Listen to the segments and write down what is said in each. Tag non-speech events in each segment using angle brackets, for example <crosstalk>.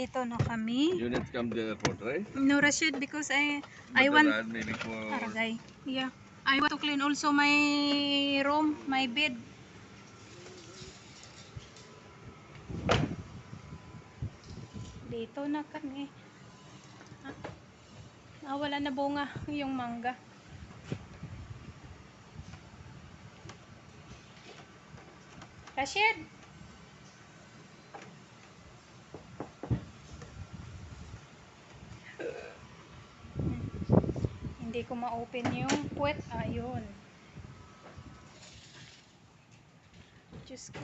Nandito na kami. Units come to the airport, right? No Rashid because I I But want maybe for Aragay. Yeah. I want to clean also my room, my bed. Dito na kami. Ah, ah, wala na bunga yung mangga. Rashid! Hindi ko ma-open yung puwet. Ayun. Diyos ko.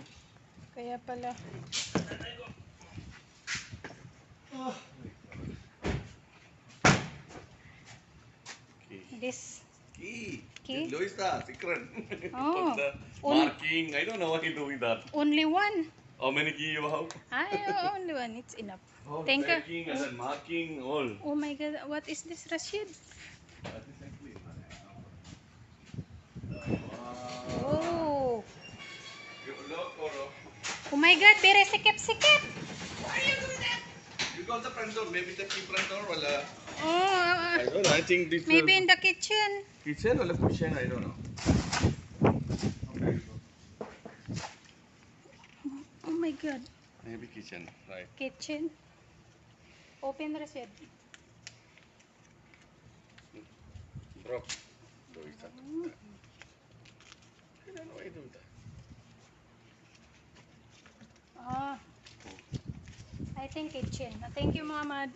Kaya pala. This. key. Key? Luisa, secret. Oh. <laughs> Marking. I don't know why you're doing that. Only one. How many key you have? Ay, only one. It's enough. Oh, Thank you. packing and then marking all. Oh my God. What is this, Rashid? That is actually Oh. You look or Oh my God. Very sikip-sikip. why are you doing that? You got the front door. Maybe the key front door. Wala. Oh, uh, I don't know. I think this maybe is in the kitchen. kitchen or kitchen. I don't know. Okay. Oh my God. Maybe kitchen. Right. Kitchen. Open, Rashid. Broke. Luisa. I don't know that. Ah. I think kitchen. Thank you, Muhammad.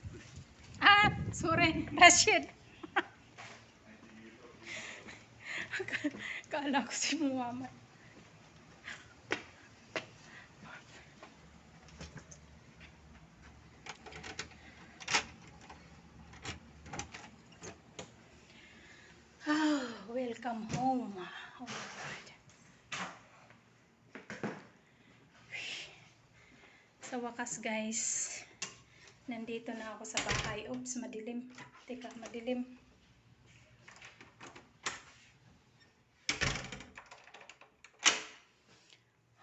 Ah, sorry, Rashid. <laughs> Kala ko si Muhammad. Wakas guys, nandito na ako sa bahay. Oops, madilim. Teka, madilim.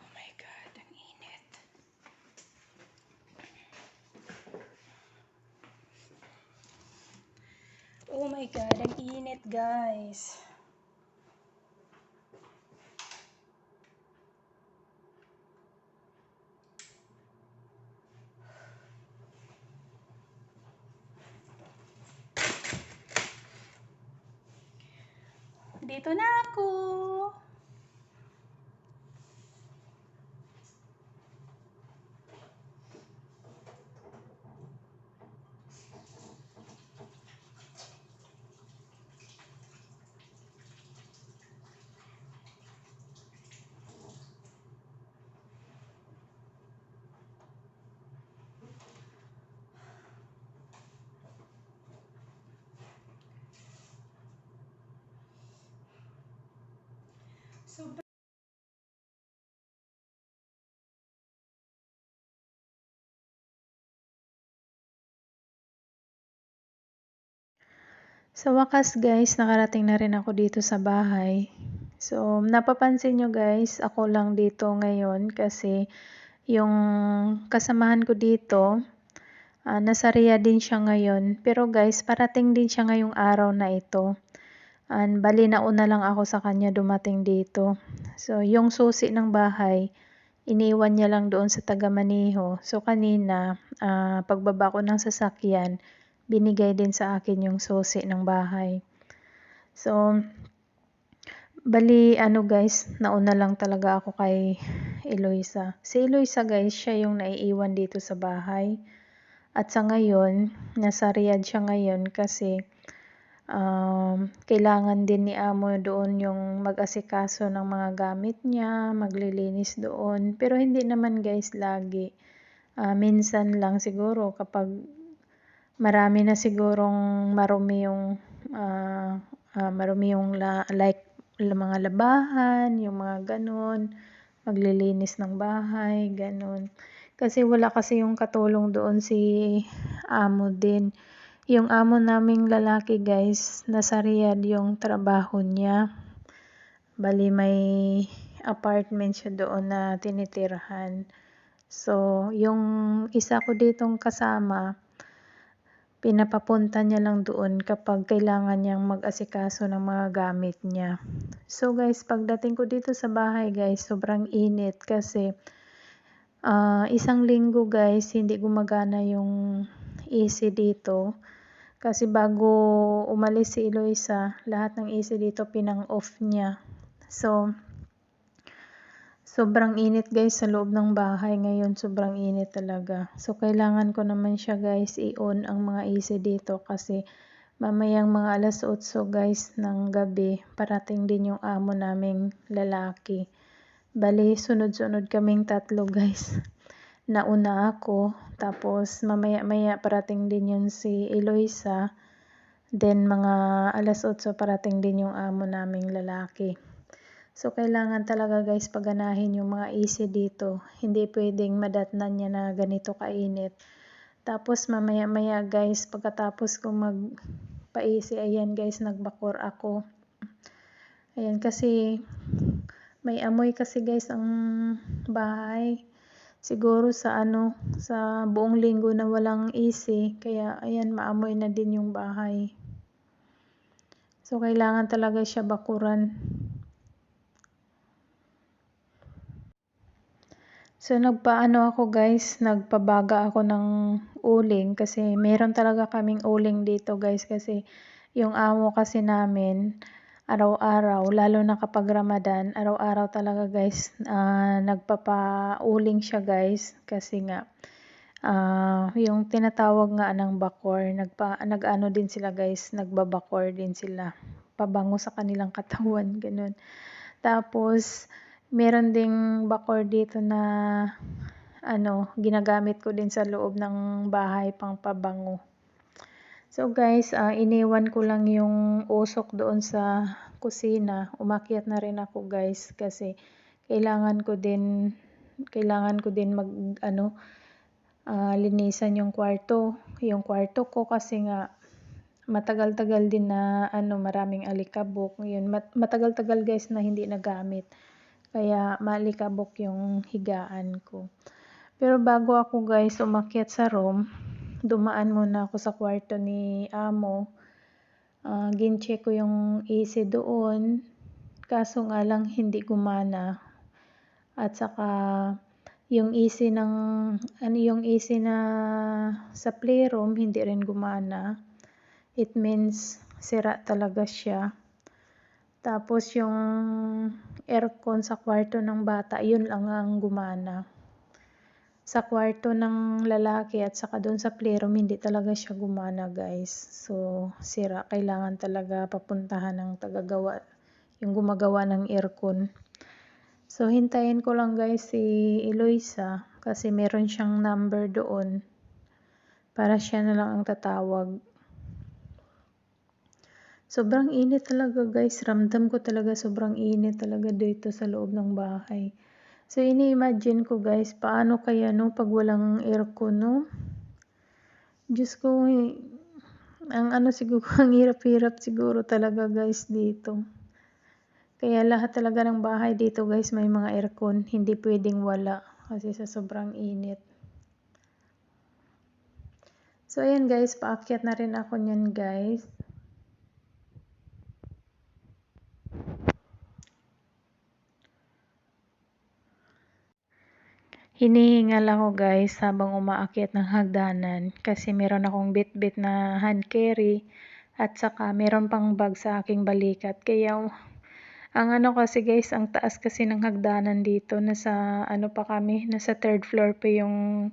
Oh my God, ang init. Oh my God, ang init guys. Dito na ako. So, Sa wakas guys, nakarating na rin ako dito sa bahay. So, napapansin nyo guys, ako lang dito ngayon kasi yung kasamahan ko dito, ah, nasa Riyadh din siya ngayon. Pero guys, parating din siya ngayong araw na ito. And bali nauna lang ako sa kanya dumating dito. So, yung susi ng bahay, iniwan niya lang doon sa taga Maniho. So, kanina, ah, pagbaba ko ng sasakyan, binigay din sa akin yung susi ng bahay. So, bali ano guys, nauna lang talaga ako kay Eloisa. Si Eloisa guys, siya yung naiiwan dito sa bahay. At sa ngayon, nasa Riyadh siya ngayon kasi um, kailangan din ni Amo doon yung mag-asikaso ng mga gamit niya, maglilinis doon. Pero hindi naman guys lagi. Ah, minsan lang siguro kapag marami na sigurong marumi yung ah, ah, marumi yung la, like mga labahan, yung mga ganun, maglilinis ng bahay, ganun. Kasi wala kasi yung katulong doon si amo din. Yung amo naming lalaki guys, nasa Riyadh yung trabaho niya. Bali may apartment siya doon na tinitirhan. So, yung isa ko ditong kasama, pinapapunta niya lang doon kapag kailangan niyang mag-asikaso ng mga gamit niya. So guys, pagdating ko dito sa bahay guys, sobrang init kasi uh, isang linggo guys, hindi gumagana yung AC dito. Kasi bago umalis si Eloisa, lahat ng AC dito pinang-off niya. So, sobrang init guys sa loob ng bahay ngayon. Sobrang init talaga. So, kailangan ko naman siya guys i-on ang mga AC dito kasi mamayang mga alas 8 guys ng gabi parating din yung amo naming lalaki. Bali, sunod-sunod kaming tatlo guys. <laughs> Nauna ako, tapos mamaya-maya parating din yun si Eloisa. Then mga alas 8 parating din yung amo naming lalaki. So, kailangan talaga guys paganahin yung mga AC dito. Hindi pwedeng madatnan niya na ganito kainit. Tapos mamaya-maya guys, pagkatapos ko magpa-AC, ayan guys, nagbakor ako. Ayan kasi may amoy kasi guys ang bahay. Siguro sa ano, sa buong linggo na walang AC, kaya ayan maamoy na din yung bahay. So kailangan talaga siya bakuran. So, nagpaano ako guys, nagpabaga ako ng uling kasi meron talaga kaming uling dito guys kasi yung amo kasi namin araw-araw, lalo na kapag Ramadan, araw-araw talaga guys, uh, nagpapauling siya guys kasi nga uh, yung tinatawag nga ng bakor, nagpa, nag-ano din sila guys, nagbabakor din sila, pabango sa kanilang katawan, <laughs> ganun. Tapos, Meron ding bakor dito na ano, ginagamit ko din sa loob ng bahay pang pabango. So guys, uh, iniwan ko lang yung usok doon sa kusina. Umakyat na rin ako guys kasi kailangan ko din kailangan ko din mag ano uh, linisan yung kwarto. Yung kwarto ko kasi nga matagal-tagal din na ano maraming alikabok. Yun matagal-tagal guys na hindi nagamit. Kaya malikabok yung higaan ko. Pero bago ako guys umakyat sa room, dumaan muna ako sa kwarto ni amo. Uh, gincheck ko yung AC doon. Kaso nga lang hindi gumana. At saka yung AC ng ano yung AC na sa playroom hindi rin gumana. It means sira talaga siya. Tapos yung aircon sa kwarto ng bata, yun lang ang gumana. Sa kwarto ng lalaki at saka doon sa playroom, hindi talaga siya gumana guys. So, sira. Kailangan talaga papuntahan ng tagagawa, yung gumagawa ng aircon. So, hintayin ko lang guys si Eloisa kasi meron siyang number doon para siya na lang ang tatawag. Sobrang init talaga guys. Ramdam ko talaga sobrang init talaga dito sa loob ng bahay. So, ini-imagine ko guys, paano kaya no pag walang aircon no? Diyos ko, eh, ang ano siguro, <laughs> ang hirap-hirap siguro talaga guys dito. Kaya lahat talaga ng bahay dito guys may mga aircon. Hindi pwedeng wala kasi sa sobrang init. So, ayan guys, paakyat na rin ako niyan guys. Hinihingal ako guys habang umaakyat ng hagdanan kasi meron akong bit-bit na hand carry at saka meron pang bag sa aking balikat. Kaya ang ano kasi guys, ang taas kasi ng hagdanan dito. Nasa ano pa kami, nasa third floor pa yung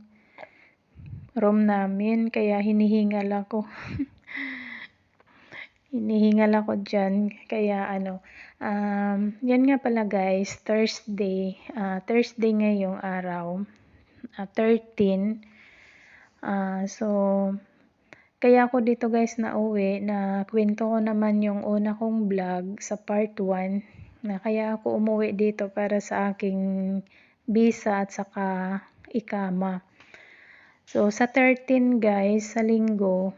room namin. Kaya hinihingal ako. <laughs> hinihingal ako dyan. Kaya ano, Um, yan nga pala guys, Thursday, uh, Thursday ngayong araw, uh, 13. Uh, so, kaya ako dito guys na uwi, na kwento ko naman yung una kong vlog sa part 1, na kaya ako umuwi dito para sa aking visa at saka ikama. So, sa 13 guys, sa linggo,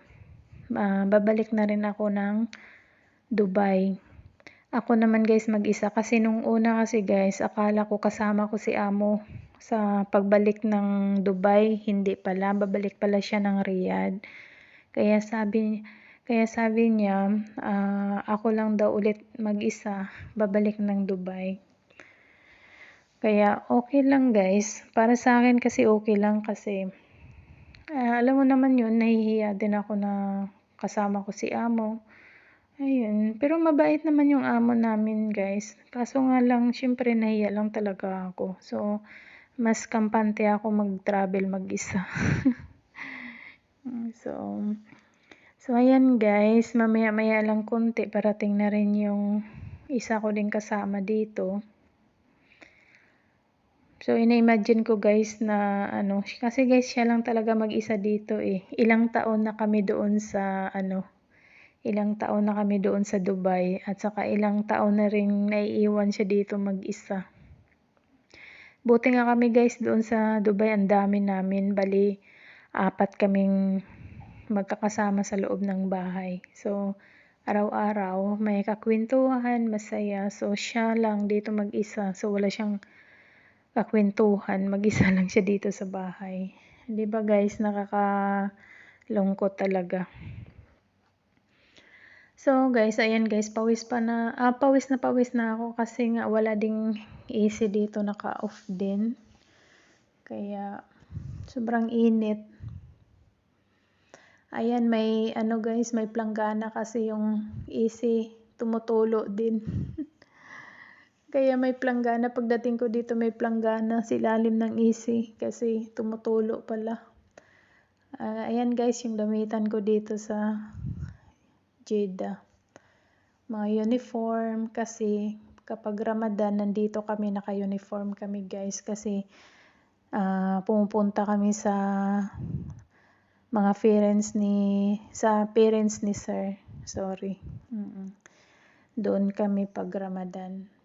uh, babalik na rin ako ng Dubai. Ako naman guys mag-isa kasi nung una kasi guys akala ko kasama ko si amo sa pagbalik ng Dubai, hindi pala, babalik pala siya ng Riyadh. Kaya sabi kaya sabi niya, uh, ako lang daw ulit mag-isa, babalik ng Dubai. Kaya okay lang guys. Para sa akin kasi okay lang kasi uh, alam mo naman yun, nahihiya din ako na kasama ko si amo. Ayun, pero mabait naman yung amo namin guys. Kaso nga lang, syempre nahiya lang talaga ako. So, mas kampante ako mag-travel mag-isa. <laughs> so, So, ayan guys, mamaya-maya lang konti, parating na rin yung isa ko din kasama dito. So, ina-imagine ko guys na ano, kasi guys, siya lang talaga mag-isa dito eh. Ilang taon na kami doon sa ano, ilang taon na kami doon sa Dubai at saka ilang taon na rin naiiwan siya dito mag-isa. Buti nga kami guys doon sa Dubai, ang dami namin, bali apat kaming magkakasama sa loob ng bahay. So, araw-araw may kakwentuhan, masaya. So, siya lang dito mag-isa. So, wala siyang kakwentuhan. Mag-isa <laughs> lang siya dito sa bahay. Di ba guys, nakakalungkot talaga. So guys, ayan guys, pawis pa na, ah, pawis na pawis na ako kasi nga wala ding AC dito, naka-off din. Kaya sobrang init. Ayan, may ano guys, may planggana kasi yung AC tumutulo din. <laughs> Kaya may planggana. Pagdating ko dito may planggana sa ilalim ng AC kasi tumutulo pala. Uh, ayan guys, yung damitan ko dito sa Jeddah. Mga uniform kasi kapag Ramadan nandito kami naka-uniform kami guys kasi uh, pumupunta kami sa mga parents ni sa parents ni sir sorry mm -mm. doon kami pag Ramadan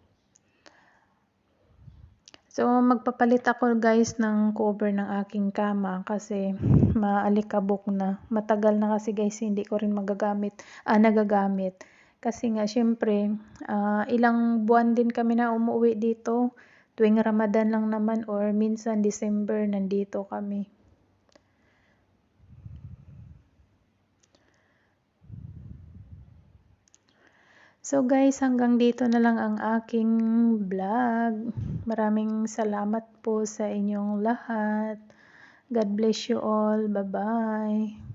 so magpapalit ako guys ng cover ng aking kama kasi maalikabok na. Matagal na kasi guys hindi ko rin magagamit ah nagagamit. Kasi nga syempre uh, ilang buwan din kami na umuwi dito. Tuwing Ramadan lang naman or minsan December nandito kami So guys, hanggang dito na lang ang aking vlog. Maraming salamat po sa inyong lahat. God bless you all. Bye-bye.